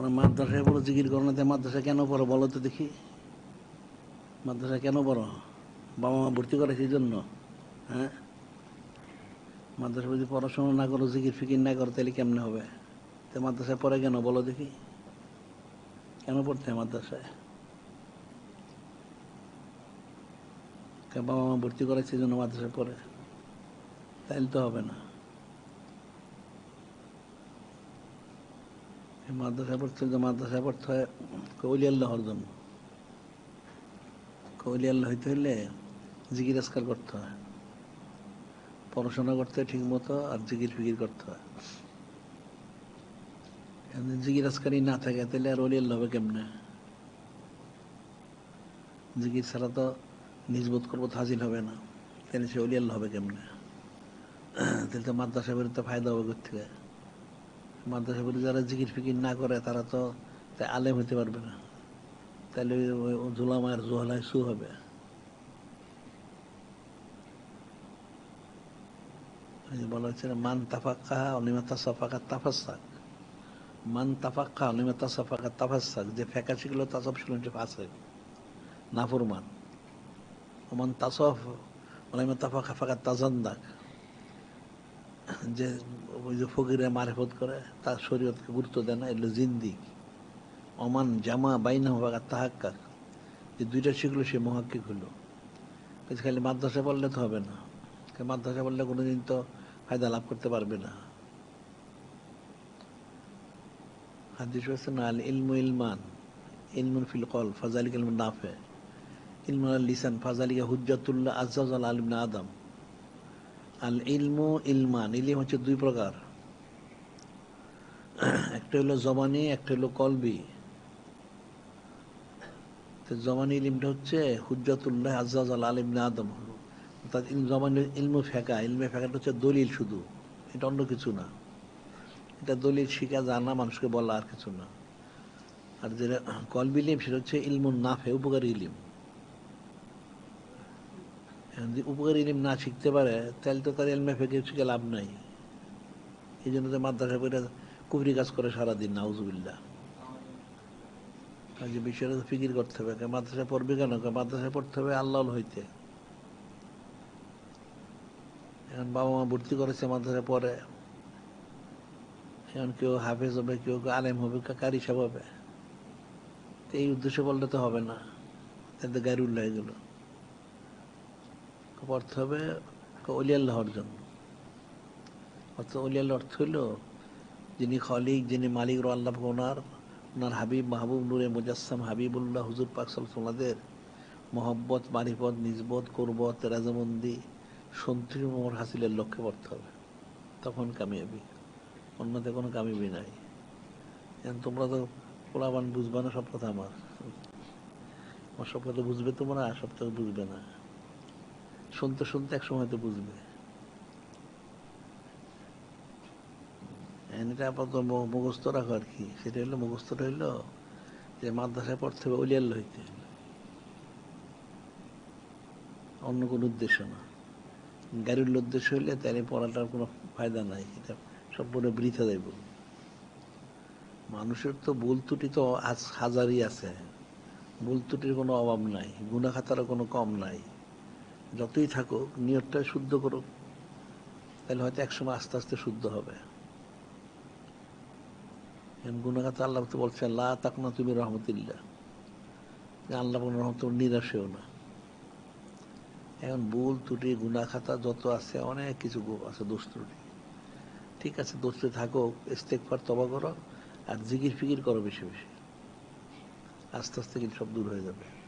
ওরা মাদ্রাসায় পড়ো, জিকির করো না মাদ্রাসা কেন পড়ো বলো তো দেখি। মাদ্রাসা কেন পড়ো? বাবা মা ভর্তি করে সেই জন্য হ্যাঁ? মাদ্রাসা যদি পড়াশোনা না করো, জিকির ফিকির না করো, তাহলে কেমনে হবে? তো মাদ্রাসায় পড়ে কেন বলো দেখি। কেন পড়তে মাদ্রাসায়? বাবা মা ভর্তি করে সেই জন্য মাদ্রাসায় পড়ে। তাইলে তো হবে না। এই মাদ্রাসায় পড়তে হলে মাদ্রাসায় পড়তে হয় কৌলি আল্লাহর জন্য। কৌলি আল্লাহ হইতে হলে জিকির আজকার করতে হয়। পড়াশোনা করতে হয় ঠিক মতো আর জিকির ফিকির করতে হয়। জিকির আজকারই না থাকে, তাহলে আর অলি আল্লাহ হবে কেমনে? জিকির ছাড়া তো নিজবোধ করব হাজির হবে না। তাহলে সে অলি আল্লাহ হবে কেমনে? তাহলে তো মাদ্রাসা বেরোতে ফায়দা হবে কোথেকে মাদ্রাসা বেরো যারা জিকির ফিকির না করে, তারা তো আলেম হতে পারবে না। তাহলে জুলামায়ের জোহলায় সু হবে। বলা হচ্ছে মান তাফাক্কা অনিমা তাসাফাকা তাফাসাক। মান তাফাক্কা যে ফেকা শিখলো, তা সব শিখলো ফাঁসে ওমান তাসফ অনিমা তাফাকা ফাঁকা তাজান্দাক যে ওই যে ফকিরে মারেফত করে, তার শরীয়তকে গুরুত্ব দেয় না এগুলো জিন্দিক অমান জামা বাইনা হওয়া তাহাক্কা যে দুইটা শিখলো, সে মহাক্কিক হলো। খালি মাদ্রাসা পড়লে তো হবে না। মাদ্রাসা পড়লে কোনোদিন তো ফায়দা লাভ করতে পারবে না। হাদিস আল ইলমু ইলমান, ইলমুন ফিল কল ফাজালিক ইলমুন নাফে। ইলমুন আল লিসান ফাজালিকা হুজ্জাতুল্লাহ আজ্জাজ আল আলিম আদম। আল ইলমু ইলমান, ইলিম হচ্ছে দুই প্রকার। একটা হলো জবানি, একটা হলো কলবি। জবানি ইলিমটা হচ্ছে হুজ্জাতুল্লাহ আজ্জাজ আল আলিম আদম। অর্থাৎ জবানি ইলমু ফেকা, ইলমে ফেকাটা হচ্ছে দলিল শুধু, এটা অন্য কিছু না। এটা দলিল শিখা জানা, মানুষকে বলা আর কিছু না। আর যেটা কলবি ইলিম, সেটা হচ্ছে ইলমুন নাফে, উপকারী ইলিম। যদি উপকারী ইলিম না শিখতে পারে, তাহলে তো তার এলমে ফেকে শিখে লাভ নাই। এই জন্য তো মাদ্রাসা করে কুবরি কাজ করে সারাদিন নাউজুবিল্লা কাজে বিষয়টা ফিকির করতে হবে। কারণ মাদ্রাসায় পড়বে কেন? কারণ মাদ্রাসায় পড়তে হবে আল্লাহ হইতে। এখন বাবা মা ভর্তি করেছে, মাদ্রাসায় পড়ে। এখন কেউ হাফেজ হবে, কেউ আলেম হবে কারি সাহেব হবে? এই উদ্দেশ্যে বললে তো হবে না। তাতে গাড়ি উল্লাহ গেল। অর্থ হবে অলি আল্লাহর জন্য। অর্থ অলি আল্লাহ অর্থ হইল যিনি খলিক, যিনি মালিক র আল্লাহ ওনার ওনার হাবিব মাহবুব নুরে মুজাসসাম হাবিবুল্লাহ, হুজুর পাক সাল্লাদের মহব্বত, মারিফত, নিজবত, কুরবত রাজামন্দি সন্ত্রী মোহর হাসিলের লক্ষ্যে পড়তে হবে। তখন কামিয়াবি। অন্যতে কোনো কামিয়াবি নাই। তোমরা তো পোলাবান বুঝবা না, সব কথা আমার। আমার সব কথা বুঝবে তোমরা সব কথা বুঝবে না। শুনতে শুনতে এক সময় তো বুঝবে। এটা আপাতত মুখস্থ রাখো আর কি। সেটা হলো, মুখস্থটা হইল যে মাদ্রাসায় পড়তে হবে হইতে। অন্য কোনো উদ্দেশ্য না। গাড়ির উদ্দেশ্য হইলে তাহলে পড়াটার কোনো ফায়দা নাই। এটা সম্পূর্ণ বৃথা দেব মানুষের তো ভুল ত্রুটি তো আজ হাজারই আছে। ভুল ত্রুটির কোনো অভাব নাই। গুণা খাতারও কোনো কম নাই। যতই থাকুক, নিয়তটা শুদ্ধ করুক, তাহলে হয়তো একসময় আস্তে আস্তে শুদ্ধ হবে। গুণাগাত আল্লাহ তো বলছে, লা তাক না তুমি রহমতুল্লাহ। আল্লাহ রহমত নিরাশেও না। এখন ভুল ত্রুটি গুণা খাতা যত আছে, অনেক কিছু আছে, দোষ ত্রুটি। ঠিক আছে, দোষে থাকো ইস্তেকফার তবা করো, আর জিগির ফিকির করো বেশি বেশি। আস্তে আস্তে কিন্তু সব দূর হয়ে যাবে।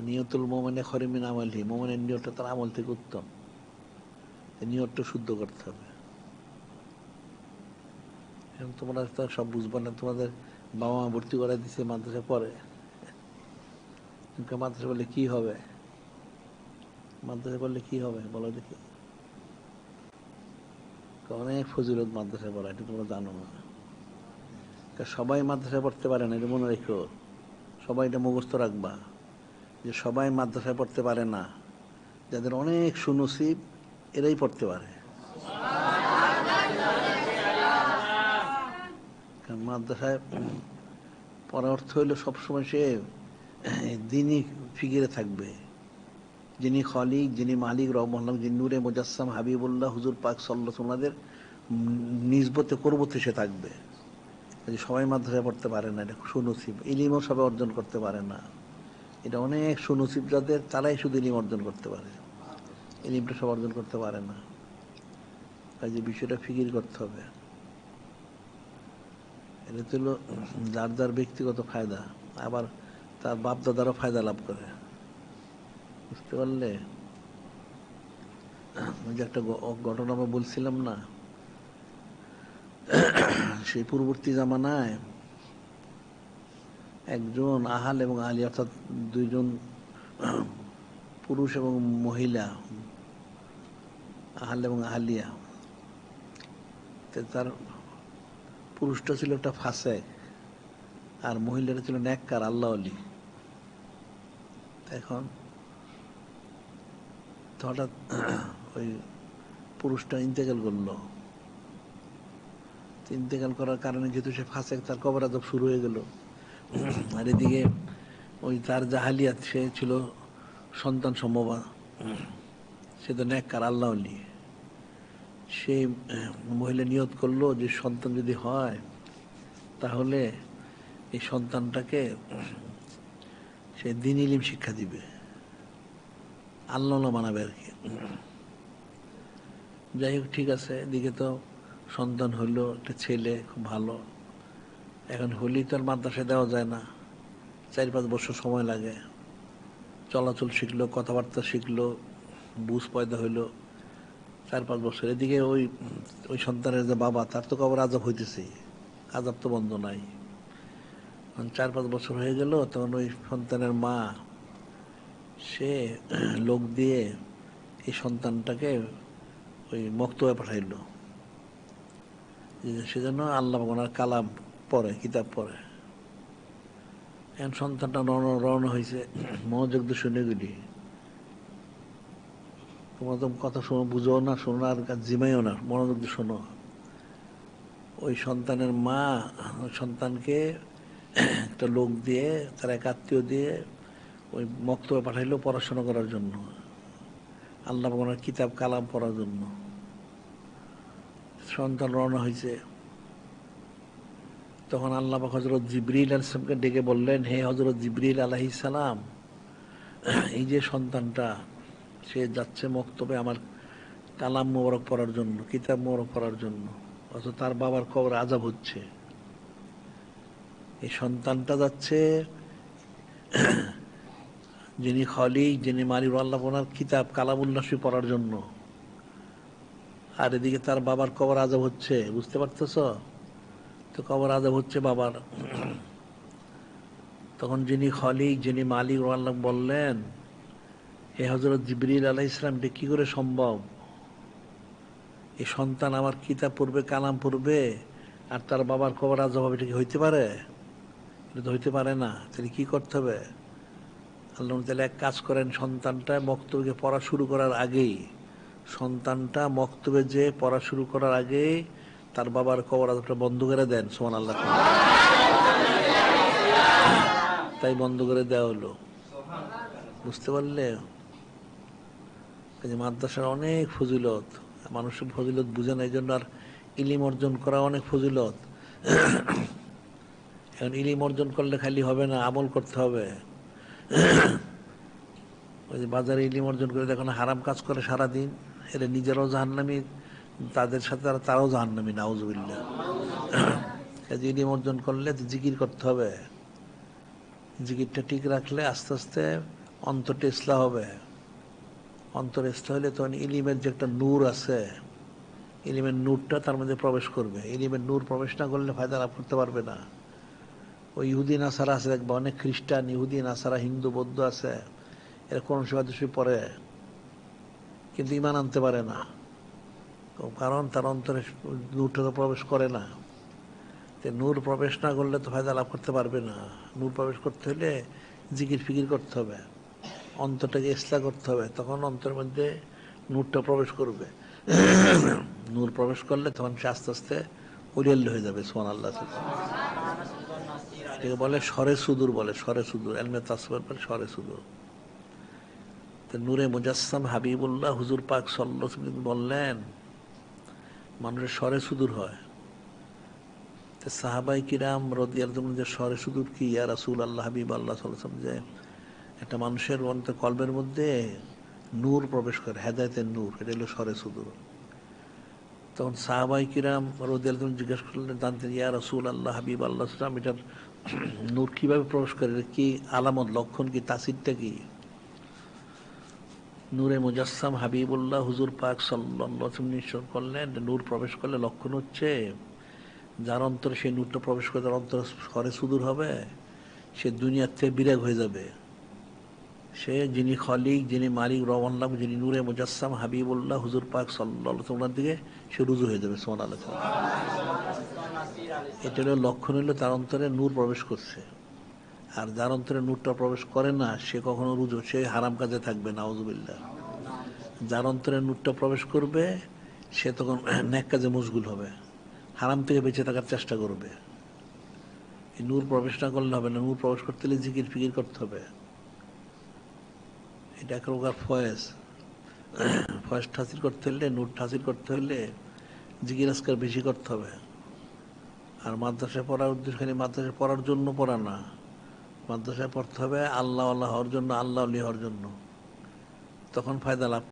নিয়তুল মোমেনে খরিমিন আমলহি, মোমেনের নিয়তটা তার আমল থেকে উত্তম। নিয়তটা শুদ্ধ করতে হবে। এখন তোমরা তো সব বুঝব না, তোমাদের বাবা মা ভর্তি করে দিছে মাদ্রাসা পরে। মাদ্রাসা বললে কি হবে? মাদ্রাসা করলে কি হবে? বলো দেখি। অনেক ফজিলত মাদ্রাসা পড়া, এটা তোমরা জানো না। সবাই মাদ্রাসা পড়তে পারে না, এটা মনে রেখো। সবাই এটা মুখস্থ রাখবা। যে সবাই মাদ্রাসায় পড়তে পারে না, যাদের অনেক সুনসিব, এরাই পড়তে পারে। মাদ্রাসায় পড়া অর্থ হইল সবসময় সে দিনই ফিকিরে থাকবে, যিনি খলিক, যিনি মালিক রহমান যিনি নূরে মুজাসসাম, হাবিবুল্লাহ, হুজুর পাক সাল্লাহ নিজবতে করবতে সে থাকবে। সবাই মাদ্রাসায় পড়তে পারে না, এটা সুনসিব। ইলিমও সবাই অর্জন করতে পারে না। এটা অনেক সুনসিব যাদের তারাই শুধু ইলিম অর্জন করতে পারে। ইলিমটা সব অর্জন করতে পারে না। কাজে বিষয়টা ফিকির করতে হবে। এটা তো হলো যার যার ব্যক্তিগত ফায়দা, আবার তার বাপ দাদারও ফায়দা লাভ করে। বুঝতে পারলে? যে একটা ঘটনা আমরা বলছিলাম না? সেই পূর্ববর্তী জামানায় একজন আহাল এবং আলী অর্থাৎ দুইজন পুরুষ এবং মহিলা, আহাল এবং আহালিয়া। তার পুরুষটা ছিল একটা ফাঁসে, আর মহিলাটা ছিল ন্যাক্কার আল্লাহ আলী এখন হঠাৎ ওই পুরুষটা ইন্তেকাল করল। ইন্তেকাল করার কারণে যেহেতু সে ফাঁসে, তার কবর শুরু হয়ে গেল। আর এদিকে ওই তার জাহালিয়াত সে ছিল সন্তান সম্ভব। সে তো ন্যাক্কার আল্লাহ আলী সে মহিলা নিয়ত করল যে সন্তান যদি হয়, তাহলে এই সন্তানটাকে, সে দিন ইলিম শিক্ষা দিবে। আল্লাহ মানাবে আর কি। যাই হোক, ঠিক আছে, এদিকে তো সন্তান হইল একটা ছেলে, খুব ভালো। এখন হলেই তো আর মাদ্রাসায় দেওয়া যায় না। চার পাঁচ বছর সময় লাগে। চলাচল শিখলো, কথাবার্তা শিখলো, বুঝ পয়দা হইল। চার পাঁচ বছর। এদিকে ওই ওই সন্তানের যে বাবা, তার তো কবর আজাব হইতেছে। আজাব তো বন্ধ নাই। চার পাঁচ বছর হয়ে গেল, তখন ওই সন্তানের মা, সে লোক দিয়ে এই সন্তানটাকে ওই মক্তব্যে পাঠাইলো। সেজন্য আল্লাহ ওনার কালাম পড়ে, কিতাব পড়ে। এখন সন্তানটা রওনা রওনা হয়েছে মনোযোগ দিয়ে শুনে গেলি। তোমার তো কথা শোনো, বুঝো না, শোনো আর জিমাইও না, মনোযোগ দিয়ে শোনো। ওই সন্তানের মা সন্তানকে একটা লোক দিয়ে, তার এক আত্মীয় দিয়ে ওই মক্তব্য পাঠাইলো পড়াশোনা করার জন্য। আল্লাহ ওনার কিতাব, কালাম পড়ার জন্য। সন্তান রওনা হয়েছে। তখন আল্লাহ হজরত জিবরিল আলাইসলামকে ডেকে বললেন, হে হজরত জিবরিল আলাহি সালাম এই যে সন্তানটা, সে যাচ্ছে মক্তবে আমার কালাম মোবারক পড়ার জন্য, কিতাব মোবারক পড়ার জন্য, অথচ তার বাবার কবর আজাব হচ্ছে। এই সন্তানটা যাচ্ছে, যিনি খলিক, যিনি মালিক আল্লাহ ওনার কিতাব কালামুল্লাসী পড়ার জন্য। আর এদিকে তার বাবার কবর আজাব হচ্ছে, বুঝতে পারতেছ? তো কবর আজাব হচ্ছে বাবার। তখন যিনি খলিক, যিনি মালিক আল্লাহ বললেন এ হজরত জিবরিল আলাহ ইসলাম এটা কি করে সম্ভব? এই সন্তান আমার কিতাব পড়বে কালাম পড়বে আর তার বাবার কবর আজাব হবে, এটা কি হইতে পারে? এটা তো হইতে পারে না। তাহলে কি করতে হবে? আল্লাহ তাহলে এক কাজ করেন, সন্তানটা মক্তব্যকে পড়া শুরু করার আগেই, সন্তানটা মক্তবে যে পড়া শুরু করার আগেই তার বাবার কবর আজাবটা বন্ধ করে দেন সোমান আল্লাহ তাই বন্ধ করে দেওয়া হলো। বুঝতে পারলে? কাজে মাদ্রাসার অনেক ফজিলত। মানুষের ফজিলত বুঝে না এই জন্য আর ইলিম অর্জন করা অনেক ফজিলত। এখন ইলিম অর্জন করলে খালি হবে না, আমল করতে হবে। ওই যে বাজারে ইলিম অর্জন করে, দেখুন, হারাম কাজ করে সারাদিন, এরা নিজেরাও জাহান্নামি। তাদের সাথে তারা তারাও জাহান্নামি নাউজুবিল্লা কাজে ইলিম অর্জন করলে তো জিকির করতে হবে। জিকিরটা ঠিক রাখলে আস্তে আস্তে অন্তরটা ইসলা হবে। অন্তর ইসলা হলে তখন ইলিমের যে একটা নূর আছে, ইলিমের নূরটা তার মধ্যে প্রবেশ করবে। ইলিমের নূর প্রবেশ না করলে ফায়দা লাভ করতে পারবে না। ওই ইহুদি নাসারা আছে, দেখবা অনেক খ্রিস্টান, ইহুদি নাসারা, হিন্দু, বৌদ্ধ আছে। এরা কোন দুষি পড়ে। কিন্তু ইমান আনতে পারে না। কারণ তার অন্তরে নূরটা তো প্রবেশ করে না। নূর প্রবেশ না করলে তো ফায়দা লাভ করতে পারবে না। নূর প্রবেশ করতে হলে জিকির ফিকির করতে হবে। অন্তরটাকে ইসলা করতে হবে। তখন অন্তরের মধ্যে নূরটা প্রবেশ করবে। নূর প্রবেশ করলে তখন সে আস্তে আস্তে ওলিয়াল্লি হয়ে যাবে সোহান আল্লাহ বলে? সরে সুদূর বলে, সরে সুদূর। এলমে তাসবের পরে সরে সুদূর। তো নূরে মুজাসসাম হাবিবুল্লাহ হুজুর পাক সাল্লাহ বললেন মানুষের স্বরে সুদূর হয়। সাহাবাই কিরাম রদিয়াল যে স্বরে সুদূর কি? ইয়া রাসুল আল্লাহ হাবিব আল্লাহ সাল্লাম যে একটা মানুষের অন্তর কলবের মধ্যে নূর প্রবেশ করে, হেদায়তের নূর, এটা হলো স্বরে সুদূর। তখন সাহাবাই কিরাম রদিয়াল জিজ্ঞেস করলেন, জানতেন ইয়া রাসুল আল্লাহ হাবিব আল্লাহ সাল্লাম এটার নূর কীভাবে প্রবেশ করে? কি আলামত, লক্ষণ কি, তাসিরটা কি? নূরে মুজাসসাম হাবিবুল্লাহ হুজুর পাক সাল্লাম নিশ্চয় করলেন, নূর প্রবেশ করলে লক্ষণ হচ্ছে যার অন্তরে সেই নূরটা প্রবেশ করে তার অন্তর সরে সুদূর হবে, সে দুনিয়ার থেকে বিরাগ হয়ে যাবে। সে যিনি খলিক, যিনি মালিক রওয়ান্লাম যিনি নূরে মুজাসসাম হাবিবুল্লাহ হুজুর পাক সাল্লাহ দিকে সে রুজু হয়ে যাবে সোমান আল্লাহ এটা লক্ষণ হলো তার অন্তরে নূর প্রবেশ করছে। আর যার অন্তরে নূরটা প্রবেশ করে না, সে কখনো রুজু, সে হারাম কাজে থাকবে না আউজুবিল্লাহ যার অন্তরে নূরটা প্রবেশ করবে, সে তখন ন্যাক কাজে মশগুল হবে, হারাম থেকে বেঁচে থাকার চেষ্টা করবে। এই নূর প্রবেশ না করলে হবে না, নূর প্রবেশ করতে হলে জিকির ফিকির করতে হবে। এটা এক প্রকার ফয়েজ। ফয়েজ ঠাসিল করতে হলে নূর ঠাসিল করতে হলে জিকির আজকাল বেশি করতে হবে। আর মাদ্রাসায় পড়ার উদ্দেশ্য মাদ্রাসায় পড়ার জন্য পড়া না। মাদ্রাসায় পড়তে হবে আল্লাহ আল্লাহ হওয়ার জন্য আল্লাহ হওয়ার জন্য। তখন ফায়দা লাভ